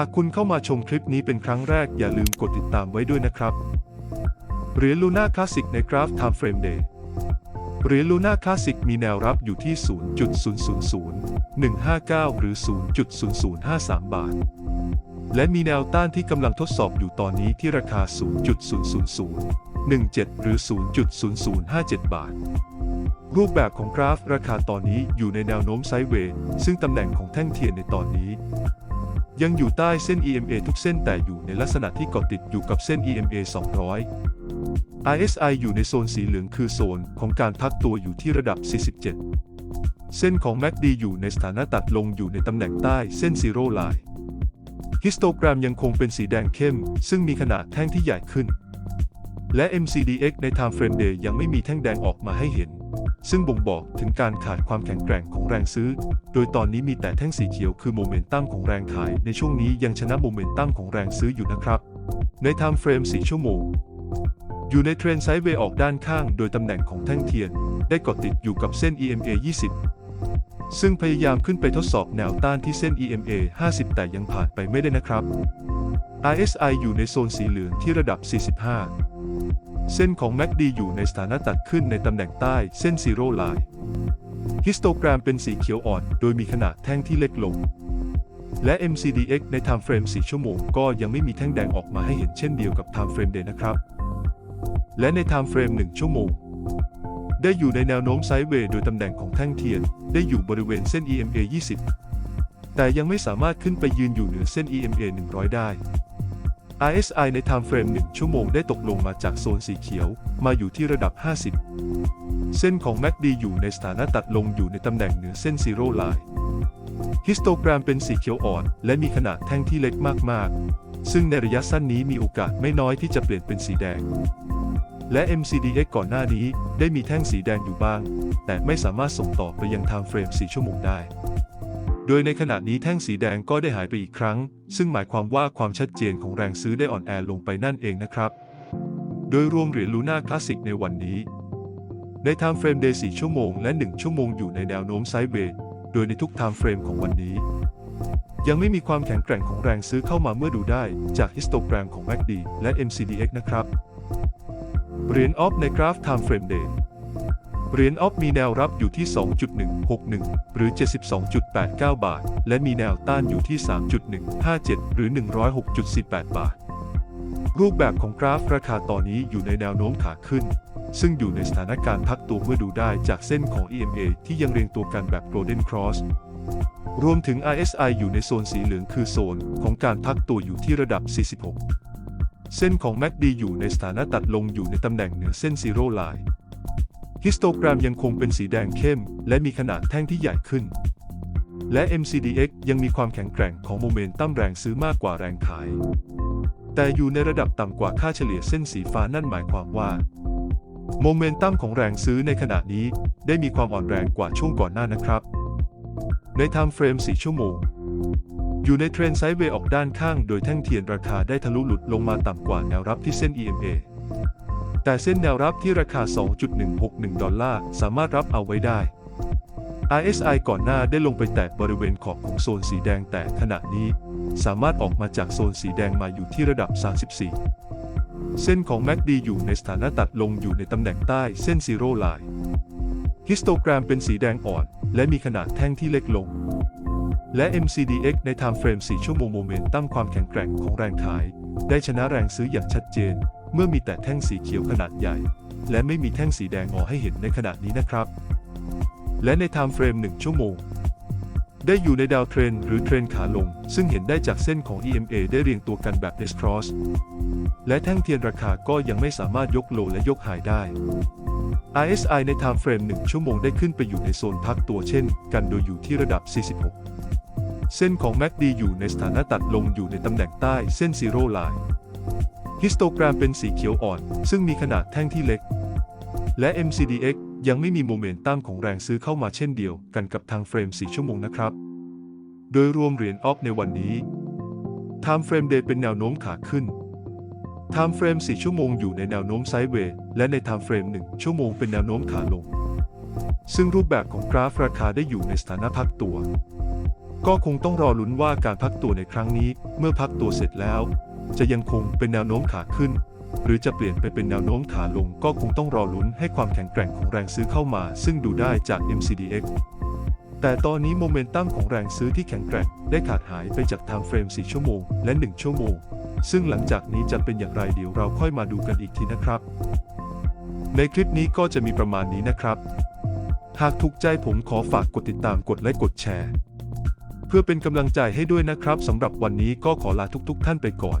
หากคุณเข้ามาชมคลิปนี้เป็นครั้งแรกอย่าลืมกดติดตามไว้ด้วยนะครับ เหรียญลูน่าคลาสสิกในกราฟ Time Frame Day เหรียญลูน่าคลาสสิกมีแนวรับอยู่ที่ 0.000159 หรือ 0.0053 บาท และมีแนวต้านที่กำลังทดสอบอยู่ตอนนี้ที่ราคา 0.00017 หรือ 0.0057 บาท รูปแบบของกราฟราคาตอนนี้อยู่ในแนวโน้มไซด์เวย์ซึ่งตำแหน่งของแท่งเทียนในตอนนี้ ยังอยู่ใต้เส้น EMA ทุกเส้นแต่อยู่ในลักษณะที่เกาะติดอยู่กับเส้น EMA 200 RSI อยู่ในโซนสีเหลืองคือโซนของการพักตัวอยู่ที่ระดับ 47 เส้นของ MACD อยู่ในสถานะตัดลงอยู่ในตำแหน่งใต้เส้น Zero Line ฮิสโตแกรมยังคงเป็นสีแดงเข้ม ซึ่งมีขนาดแท่งที่ใหญ่ขึ้น และ MCDX ใน Time Frame Day ยังไม่มีแท่งแดงออกมาให้เห็น ซึ่งบ่งบอกถึงการขาดความแข็งแกร่งของแรงซื้อ โดยตอนนี้มีแต่แท่งสีเขียวคือโมเมนตัมของแรงขาย ในช่วงนี้ยังชนะโมเมนตัมของแรงซื้ออยู่นะครับ ใน Time Frame 4ชั่วโมง อยู่ในเทรนไซด์เวย์ออกด้านข้าง โดยตำแหน่งของแท่งเทียน ได้เกาะติดอยู่กับเส้น EMA 20 ซึ่งพยายามขึ้นไปทดสอบแนวต้านที่เส้น EMA 50 แต่ยังผ่านไปไม่ได้นะครับ RSI อยู่ในโซนสีเหลืองที่ระดับ 45 เส้นของ MACD อยู่ในสถานะตัดขึ้นในตำแหน่งใต้เส้น Zero Line ฮิสโตแกรมเป็นสีเขียวอ่อน โดยมีขนาดแท่งที่เล็กลง และ MCDX ใน Time Frame 4 ชั่วโมง ก็ยังไม่มีแท่งแดงออกมาให้เห็นเช่นเดียวกับ Time Frame Day นะครับ และใน Time Frame 1 ชั่วโมง ได้อยู่ในแนวโน้มไซด์เวย์โดยตำแหน่งของแท่งเทียน ได้อยู่บริเวณเส้น EMA 20 แต่ยังไม่สามารถขึ้นไปยืนอยู่เหนือเส้น EMA 100 ได้ RSI ใน Time Frame 1ชั่วโมงได้ตกลงมาจากโซนสีเขียว มาอยู่ที่ระดับ 50 เส้นของ MACD อยู่ในสถานะตัดลงอยู่ในตำแหน่งเหนือเส้น Zero Line ฮิสโตแกรมเป็นสีเขียวอ่อน และมีขนาดแท่งที่เล็กมาก ๆ ซึ่งในระยะสั้นนี้มีโอกาสไม่น้อยที่จะเปลี่ยนเป็นสีแดง และ MCDX ก่อนหน้านี้ได้มีแท่งสีแดงอยู่บ้าง แต่ไม่สามารถส่งต่อไปยัง Time Frame 4 ชั่วโมงได้ โดยในขณะนี้แท่งสีแดงก็ได้หายไปอีกครั้ง ซึ่งหมายความว่าความชัดเจนของแรงซื้อได้อ่อนแอลงไปนั่นเองนะครับ โดยรวมเหรียญลูน่าคลาสสิกในวันนี้ ใน Time Frame Day 4ชั่วโมงและ 1 ชั่วโมงอยู่ในแนวโน้มไซด์เวย์โดยในทุก Time Frame ของวันนี้ ยังไม่มีความแข็งแกร่งของแรงซื้อเข้ามาเมื่อดูได้จากฮิสโตแกรมของ MACD และ MCDX นะครับเหรียญออฟในกราฟ Time Frame Day เเหรียญออฟมีแนวรับอยู่ที่ 2.161 หรือ 72.89 บาท และมีแนวต้านอยู่ที่ 3.157 หรือ 106.48 บาท รูปแบบของกราฟราคาตอนนี้อยู่ในแนวโน้มขาขึ้น ซึ่งอยู่ในสถานการณ์พักตัวเมื่อดูได้จากเส้นของ EMA ที่ยังเรียงตัวกันแบบ Golden Cross รวมถึง RSI อยู่ในโซนสีเหลืองคือโซนของการพักตัวอยู่ที่ระดับ 46 เส้นของ MACD อยู่ในสถานะตัดลงอยู่ในตำแหน่งเหนือเส้น Zero Line ฮิสโตแกรมยังคงเป็นสีแดงเข้ม และมีขนาดแท่งที่ใหญ่ขึ้น และ MCDX ยังมีความแข็งแกร่งของโมเมนตัมแรงซื้อมากกว่าแรงขาย แต่อยู่ในระดับต่ำกว่าค่าเฉลี่ยเส้นสีฟ้านั่นหมายความว่า โมเมนตัมของแรงซื้อในขณะนี้ได้มีความอ่อนแรงกว่าช่วงก่อนหน้านะครับ ใน Time Frame 4ชั่วโมง อยู่ในเทรนไซด์เวย์ออกด้านข้าง โดยแท่งเทียนราคาได้ทะลุหลุดลงมาต่ำกว่าแนวรับที่เส้น EMA แต่เส้นแนวรับที่ราคา 2.161 ดอลลาร์สามารถรับเอาไว้ได้ RSI ก่อนหน้าได้ลงไปแตะบริเวณขอบของโซนสีแดงแต่ขณะนี้ สามารถออกมาจากโซนสีแดงมาอยู่ที่ระดับ 34 เส้นของ MACD อยู่ในสถานะตัดลงอยู่ในตำแหน่งใต้เส้น Zero Line ฮิสโตแกรมเป็นสีแดงอ่อน และมีขนาดแท่งที่เล็กลง และ MCDX ใน Time Frame 4ชั่วโมงโมเมนตัมความแข็งแกร่งของแรงขาย ได้ชนะแรงซื้ออย่างชัดเจน เมื่อมีแต่แท่งสีเขียวขนาดใหญ่ และไม่มีแท่งสีแดงออกให้เห็นในขณะนี้นะครับ และใน Time Frame 1ชั่วโมง ได้อยู่ในดาวเทรนหรือเทรนขาลง ซึ่งเห็นได้จากเส้นของ EMA ได้เรียงตัวกันแบบ S cross และแท่งเทียนราคาก็ยังไม่สามารถยกโลและยกหายได้ RSI ใน Time Frame 1ชั่วโมงได้ขึ้นไปอยู่ในโซนพักตัวเช่น กันโดยอยู่ที่ระดับ 46 เส้นของ MACD อยู่ในสถานะตัดลงอยู่ในตำแหน่งใต้เส้น Zero Line ฮิสโตแกรมเป็นสีเขียวอ่อน ซึ่งมีขนาดแท่งที่เล็ก และ MCDX ยังไม่มีโมเมนตัมของแรงซื้อเข้ามาเช่นเดียวกันกับทางเฟรม 4 ชั่วโมงนะครับ โดยรวมเหรียญออฟในวันนี้ Time Frame Day เป็นแนวโน้มขาขึ้น Time Frame 4 ชั่วโมงอยู่ในแนวโน้มไซด์เวย์และใน Time Frame 1 ชั่วโมงเป็นแนวโน้มขาลง ซึ่งรูปแบบของกราฟราคาได้อยู่ในสถานะพักตัว ก็คงต้องรอลุ้นว่าการพักตัวในครั้งนี้ เมื่อพักตัวเสร็จแล้ว จะยังคงเป็นแนวโน้มขาขึ้น หรือจะเปลี่ยนไปเป็นแนวโน้มขาลงก็คงต้องรอลุ้นให้ความแข็งแกร่งของแรงซื้อเข้ามา ซึ่งดูได้จาก MCDX แต่ตอนนี้โมเมนตัมของแรงซื้อที่แข็งแกร่งได้ขาดหายไปจากไทม์เฟรม 4 ชั่วโมง และ 1 ชั่วโมง ซึ่งหลังจากนี้จะเป็นอย่างไรเดี๋ยวเราค่อยมาดูกันอีกทีนะครับ ในคลิปนี้ก็จะมีประมาณนี้นะครับ หากถูกใจผมขอฝากกดติดตามกดไลค์กดแชร์ เพื่อเป็นกำลังใจให้ด้วยนะครับสำหรับวันนี้ก็ขอลาทุกๆท่านไปก่อน